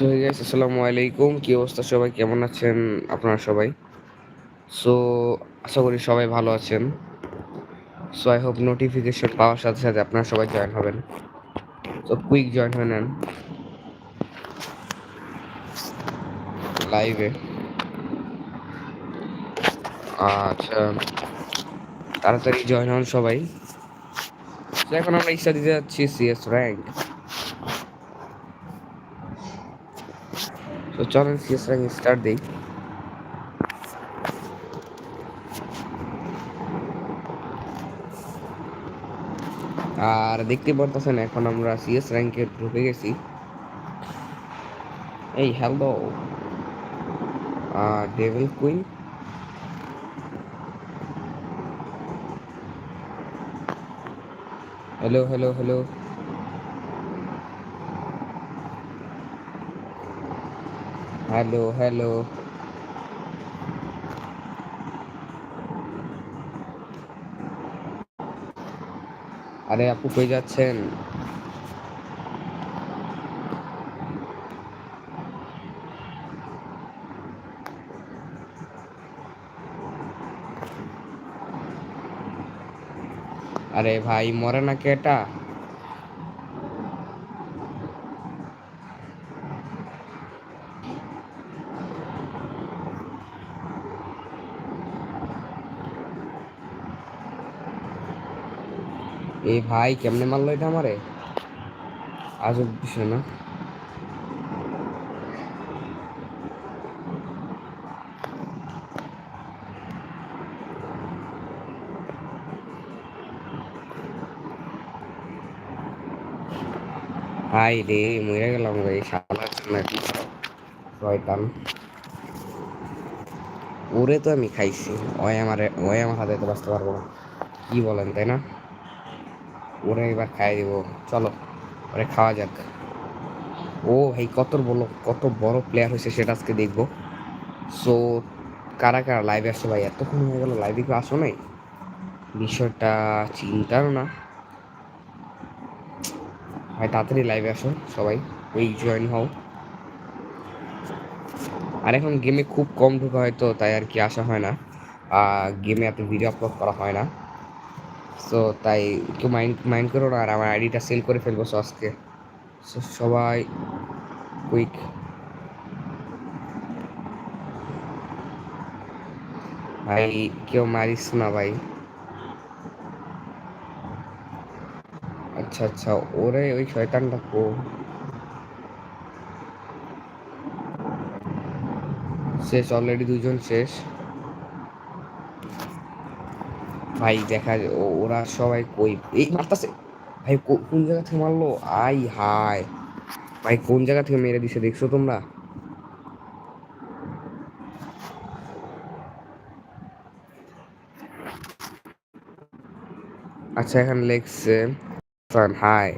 So guys আসসালামু আলাইকুম কি অবস্থা সবাই? কেমন আছেন আপনারা সবাই? সো আশা করি সবাই ভালো আছেন। সো আই হোপ নোটিফিকেশন পাওয়ার সাথে সাথে আপনারা সবাই জয়েন হবেন। সো কুইক জয়েন হয়ে নেন। লাইভে আচ্ছা। তাড়াতাড়ি জয়েন হন সবাই। এখন আমরা ইচ্ছা দিতে যাচ্ছি সিএস র্যাঙ্ক তো চলেন সিএস র্যাঙ্ক স্টার্ট দিই। আর দেখতে পারতেছেন, এখন আমরা সিএস র্যাঙ্কে ঢুকে গেছি। এই hello devil queen hello hello hello hello hello. আরে আপু কই যাচ্ছেন? আরে ভাই মরে না কেটা এই ভাই কেমনে মারলো এটা আমারে? আজব বিষয় না? হাই রে, মরে গেলাম রে, শালা ওরে তো আমি খাইছি, ওই আমারে, ওই আমার হাতে তো বাঁচতে পারব না। কি বলেন, তাই না? ওরে এবার খাই দিব। চলো, ওরে খাওয়া যাক। ও ভাই, কত বড় কত বড় প্লেয়ার হয়েছে সেটা আজকে দেখব। সো কারা কারা লাইভে আসছে ভাই? এতক্ষণ হয়ে গেল লাইভে কেউ আসো নাই? বিষয়টা চিন্তার না। ভাই, তাড়াতাড়ি লাইভে আসো সবাই, ওই জয়েন হও। আর এখন গেমে খুব কম ঢোকা হয়তো তাই আর কি আসা হয় না। গেমে এত ভিডিও আপলোড করা হয় না। সো তাই কেউ মাইন্ড মাইন্ড করো না, আর আমার আইডিটা সেল করে ফেলব সো আজকে। সো সবাই কুইক ভাই, কেউ মারিস না ভাই। আচ্ছা আচ্ছা ওরে ওই শয়তানটা কো। শেষ অলরেডি দুজন শেষ। ভাই দেখা ওরা সবাই কই? এই মারতাছে। ভাই কোন জায়গা থেকে মারলো? আই হাই ভাই, কোন জায়গা থেকে মেরে দিছে দেখছ তোমরা? আচ্ছা এখানে লেখছে হাই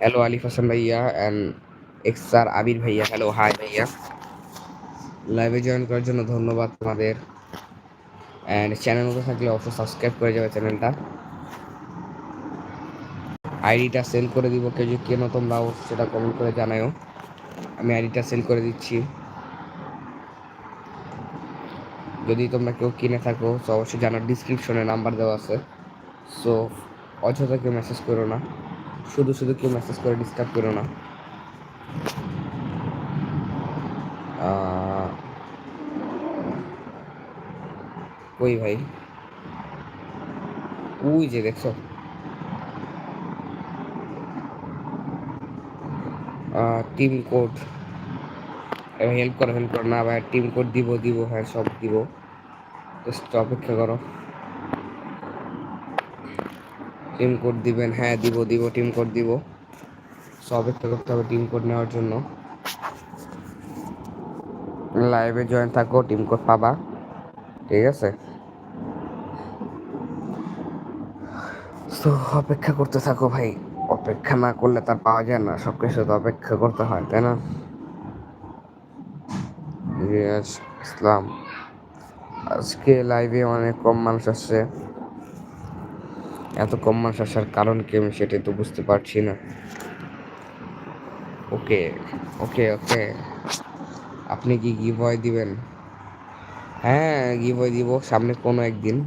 হ্যালো, আলিফ হাসান ভাইয়া অ্যান্ড এক্সার আবির ভাইয়া। হ্যালো হাই ভাইয়া। লাইভে জয়েন করার জন্য ধন্যবাদ তোমাদের। অ্যান্ড চ্যানেল মতো থাকলে অবশ্যই সাবস্ক্রাইব করে যাবে চ্যানেলটা আইডিটা সেল করে দিব, কেউ যদি কেন তোমরা সেটা কমেন্ট করে জানাও আমি আইডিটা সেল করে দিচ্ছি। যদি তোমরা কেউ কিনে থাকো, তো অবশ্যই জানার ডিসক্রিপশনে নাম্বার দেওয়া আছে। সো অযথা কেউ মেসেজ করো না। শুধু শুধু কেউ মেসেজ করে ডিস্টার্ব করো না। কই ভাই? ওই যে দেখছ। টিম কোড হেল্প করো হেল্প করো। না ভাই টিম কোড দিব দিব। হ্যাঁ সব দিব। অপেক্ষা করো। টিম কোড দিবেন। হ্যাঁ দিব দিব। টিম কোড দিব। সব অপেক্ষা করতে হবে টিম কোড নেওয়ার জন্য। লাইভে জয়েন থাকো টিম কোড পাবা। ঠিক আছে? তো অপেক্ষা করতে থাকো ভাই। অপেক্ষা না করলে তার পাওয়া যায় না। সব কিছু তো অপেক্ষা করতে হয়, তাই না? ইসলাম আজকে লাইভে অনেক কম মানুষ আসছে। এত কম মানুষ আসার কারণ কি আমি সেটাই তো বুঝতে পারছি না। ওকে ওকে ওকে। আপনি কি গিভওয়ে দিবেন? হ্যাঁ গিভওয়ে দিব। সামনে কোনো একদিন।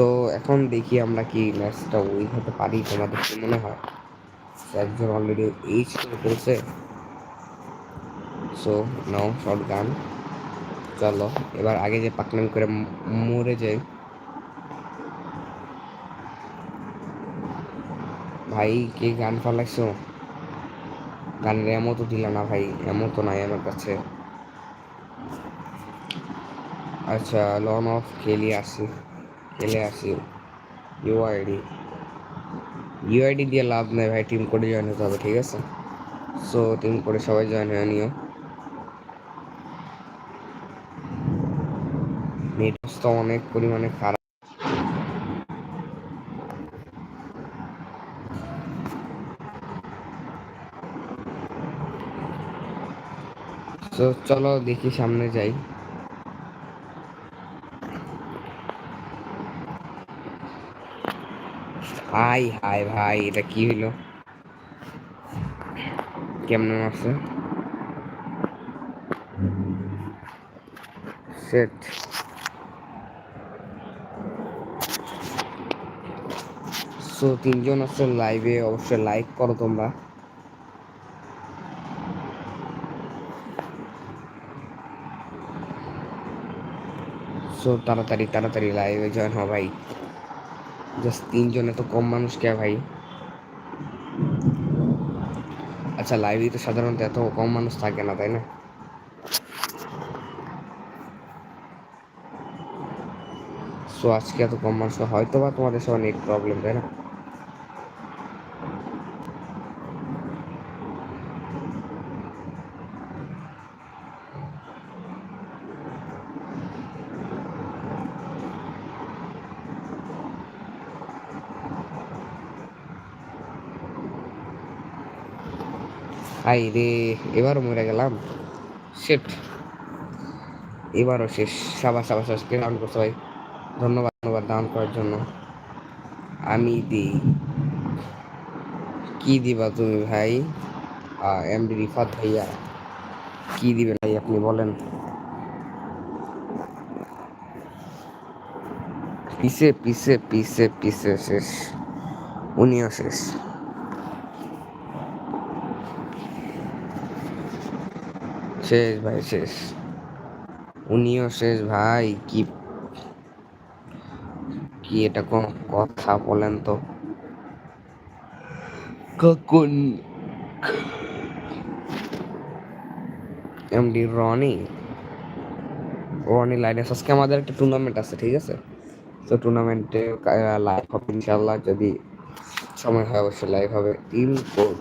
সো এখন দেখি আমরা কি ম্যাচটা উইন হতে পারি, তোমাদের কি মনে হয়? একজন অলরেডি এইচ করেছে। সো নাও শর্ট গান চলো, এবার আগে যে পাকনাম করে মরে যাই। ভাই, কে গান ফালাইছো? গানের এমন তো দিল না ভাই এমন তো নাই আমার কাছে। আচ্ছা লন অফ খেলে আসি। খেলে আসি ইউআইডি ইউআইডি দিয়ে লাভ নেই ভাই টিম কোডে জয়েন হতে হবে ঠিক আছে সো টিম কোডে সবাই জয়েন হয়ে নিও নেট তো অনেক পরিমাণে খারাপ তো চলো দেখি সামনে যাই হাই হাই ভাই, এটা কি হইল? কেমন আছে? সেট সো তিনজন আছে লাইভে অবশ্যই লাইক করো তোমরা। সো তাড়াতাড়ি তাড়াতাড়ি লাইভে জয়েন হও ভাই। জাস্ট তিনজন এত কম মানুষ কে ভাই? আচ্ছা লাইভে তো সাধারণত এত কম মানুষ থাকে না, তাই না? সো আজকে এত কম মানুষ হয়তো বা তোমাদের সবার নেট প্রবলেম তাই না? হাই রে এবারও মরে গেলাম? সেট এবারও শেষ। সাবাস সাবাস আজকে ডাউন করতে ভাই ধন্যবাদ ধন্যবাদ ডাউন করার জন্য। আমি দিই কি দিবা তুমি ভাই? এমডি রিফাত ভাইয়া। কি দিবেন ভাই আপনি বলেন? পিসে পিসে পিসে পিসে শেষ। উনিও শেষ। শেষ ভাই শেষ। উনিও শেষ ভাই কি কি এটা কোন কথা বলেন তো? কখন এমডি রনি। রনি লাইনেস আজকে আমাদের একটা টুর্নামেন্ট আছে ঠিক আছে? তো টুর্নামেন্টে লাইভ হবে ইনশাল্লাহ যদি সময় হয় অবশ্যই লাইভ হবে। টিম কোড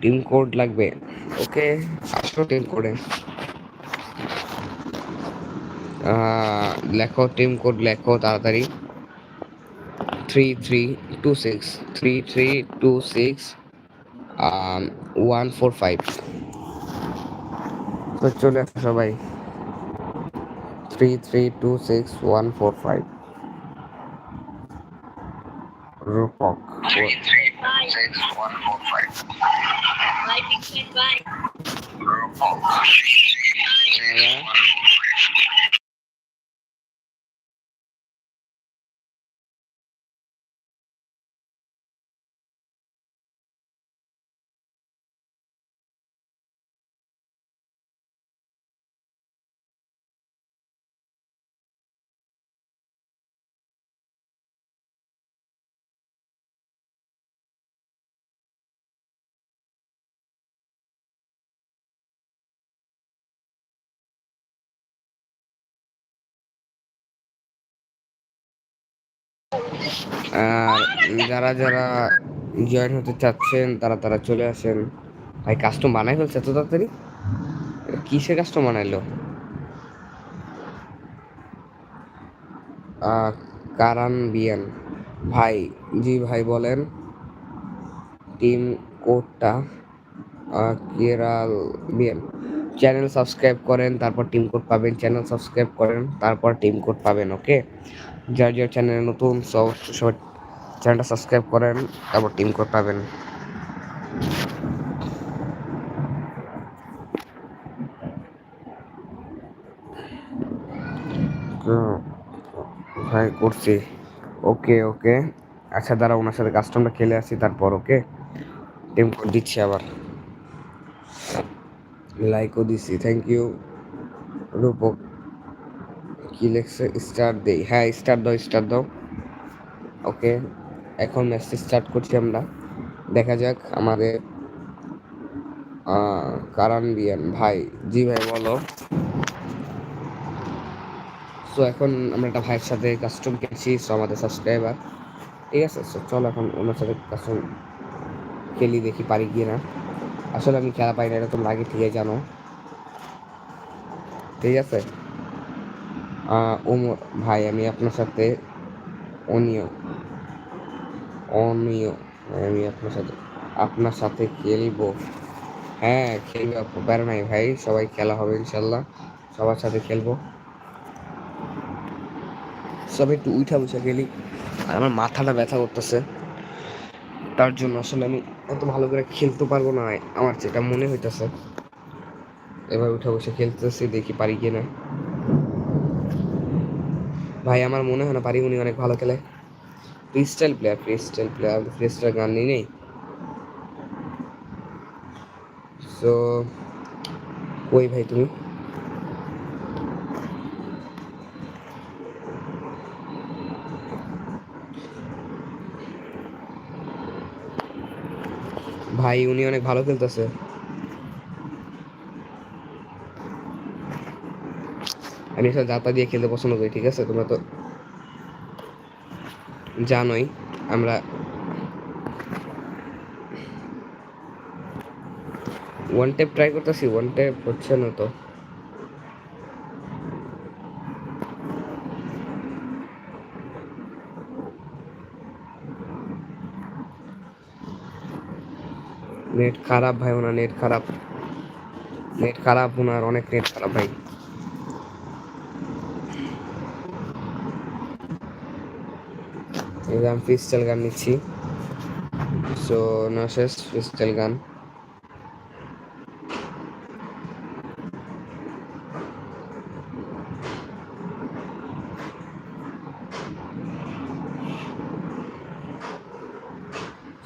টিম কোড লাগবে। ওকে, আসো টিম কোডে। লেখো টিম কোড, লেখো তাড়াতাড়ি। Three three two six three three two six one four five তো চলে আসো সবাই। Three three two six one four five Rupak. six one four five. Bye, bye. man. Bye. Zero four. যারা যারা join হতে চাচ্ছেন, তারা তারা চলে আসেন। ভাই কাস্টম বানাই ফেলছে এত তাড়াতাড়ি? কিসের কাস্টম বানাইলো? কারান বিয়ান ভাই, জি ভাই, বলেন। টিম কোডটা কেরাল বিয়ান চ্যানেল সাবস্ক্রাইব করেন, তারপর টিম কোড পাবেন। চ্যানেল সাবস্ক্রাইব করেন, তারপর টিম কোড পাবেন ওকে যার যার চ্যানেলে নতুন, সব, সবাই চ্যানেলটা সাবস্ক্রাইব করেন, তারপর টিম কোড পাবেন। ভাই করছি। ওকে ওকে। আচ্ছা দাঁড়া ওনার সাথে কাস্টমটা খেলে আসি, তারপর, ওকে? টিম কোড দিচ্ছি আবার। লাইকও দিছি থ্যাংক ইউ রূপক কি লেখছে স্টার দেই। হ্যাঁ স্টার দাও স্টার দাও। ওকে এখন ম্যাচটি স্টার্ট করছি আমরা। দেখা যাক আমাদের আহ, কারান বিয়ান ভাই জি ভাই বলো। সো এখন আমরা একটা ভাইয়ের সাথে কাস্টম খেলছি সো আমাদের সাবস্ক্রাইবার ঠিক আছে সো চল এখন ওনার সাথে কাস্টম খেলি দেখি পারি কি না। আসলে আমি খেলা পাই না এটা তোমরা আগে থেকে জানো। ঠিক আছে? ওমর, ভাই, আমি আপনার সাথে অনিয় অনিয় আমি আপনার সাথে আপনার সাথে খেলব। হ্যাঁ খেলব ব্যাপার নাই ভাই, সবাই খেলা হবে ইনশাল্লাহ সবার সাথে খেলব। সবাই একটু উঠা বসে খেলি, আর আমার মাথাটা ব্যথা করতেছে, তার জন্য আসলে আমি অত ভালো করে খেলতে পারব না, আমার যেটা মনে হইতেছে। এবার উঠা বসে খেলতেছি, দেখি পারি কি না ভাই, আমার মনে হয় না পারি উনি অনেক ভালো খেলে। Freestyle player freestyle player freestyle gun নিয়ে নেই। সো কই ভাই তুমি? ভাই, উনি অনেক ভালো খেলতেছে। আমি আসলে দাতা দিয়ে খেলতে পছন্দ করি, ঠিক আছে? তোমরা তো জানোই, আমরা ওয়ান টেপ ট্রাই করতেছি ওয়ান টেপ হচ্ছে না তো। নেট খারাপ ভাই ওনার, নেট খারাপ। নেট খারাপ ওনার, অনেক নেট খারাপ ভাই। এই যে আমি পিস্টল গান নিচ্ছি। So নশেষ pistol gun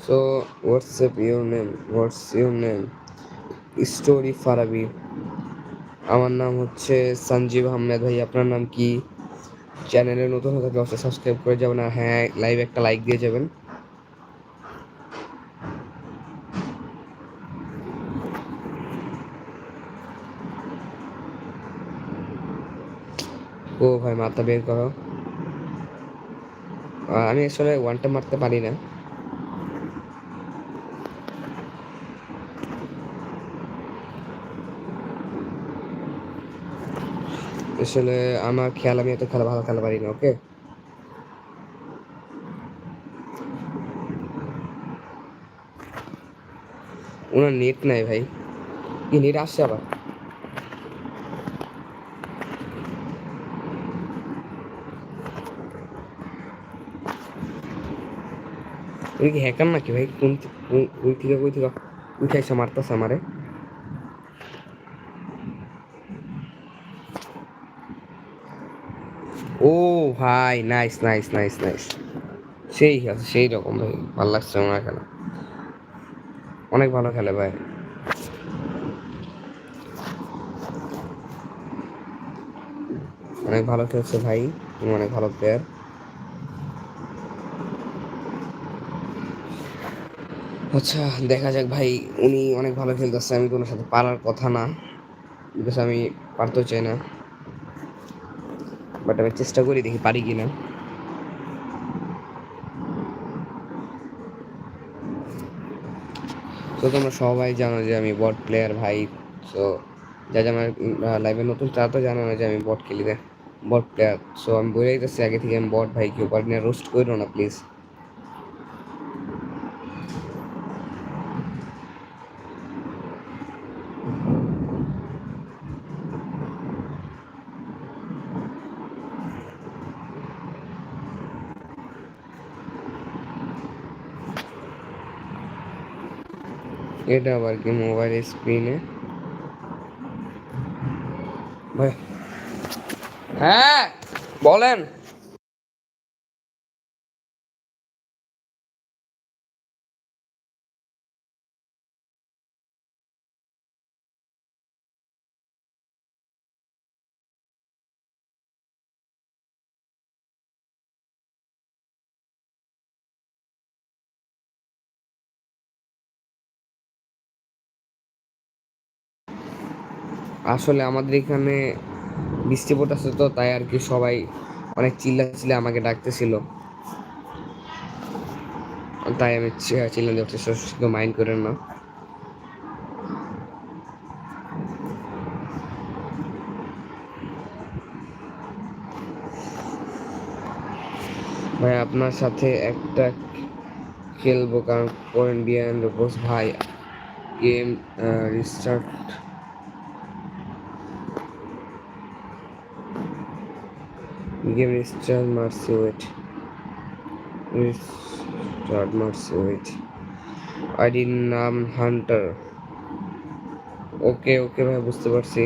So, what's up your name? What's your name? Story Farabi আমার নাম হচ্ছে সঞ্জীব আহমেদ ভাই। আপনার নাম কি? চ্যানেলে নতুন হয়ে থাকলে অবশ্যই সাবস্ক্রাইব করে যাবেন আর হ্যাঁ লাইভ একটা লাইক দিয়ে যাবেন। ও ভাই, মাথা বের করো। আমি আসলে ওয়ানটা মারতে পারি না। আসলে আমার খেয়াল আমি এত খেলা ভালো খেলা পারি না ওকে ওনার নেট নাই ভাই কি নেট আসছে আবার উনি কি হ্যাকার নাকি ভাই কোন ওই থেকে ওই থেকে উঠাইছে মারতেছে আমারে ও ভাই নাইস নাইস নাইস নাইস সেই আছে সেই রকম ভাই, ভালো লাগছে ওনার খেলা। অনেক ভালো খেলে ভাই। অনেক ভালো খেলছে ভাই তুমি অনেক ভালো প্লেয়ার আচ্ছা দেখা যাক ভাই, উনি অনেক ভালো খেলতেছে, আমি তো ওনার সাথে পারার কথা না বিকজ আমি পারতেও চাই না। বাট আমি চেষ্টা করি দেখি পারি কি না তো তোমরা সবাই জানো যে আমি বট প্লেয়ার ভাই সো যা যা আমার লাইভে নতুন, তারা তো জানো না যে আমি বট খেলি বট প্লেয়ার সো আমি বলে দিতেছি, আগে থেকে আমি বট ভাই কেউ পারি না রোস্ট করো না প্লিজ এটা আবার কি মোবাইল স্ক্রিনে হ্যাঁ বলেন। আসলে আমাদের এখানে বৃষ্টি পড়তেছে তো, তাই আর কি সবাই অনেক চিল্লা চিল্লা আমাকে ডাকতেছিল। তাই আমি চিল্লা দিতে শুধু মাইন্ড করেন না। ভাই, আপনার সাথে একটা খেলব, কারণ বিহাইন্ড বস ভাই, গেম রিস্টার্ট গেম রিস্টার্ট মার্সি ওয়েট রিস্টার্ট মারছি ওয়েট আইডির নাম হান্টার ওকে ওকে ভাই, বুঝতে পারছি।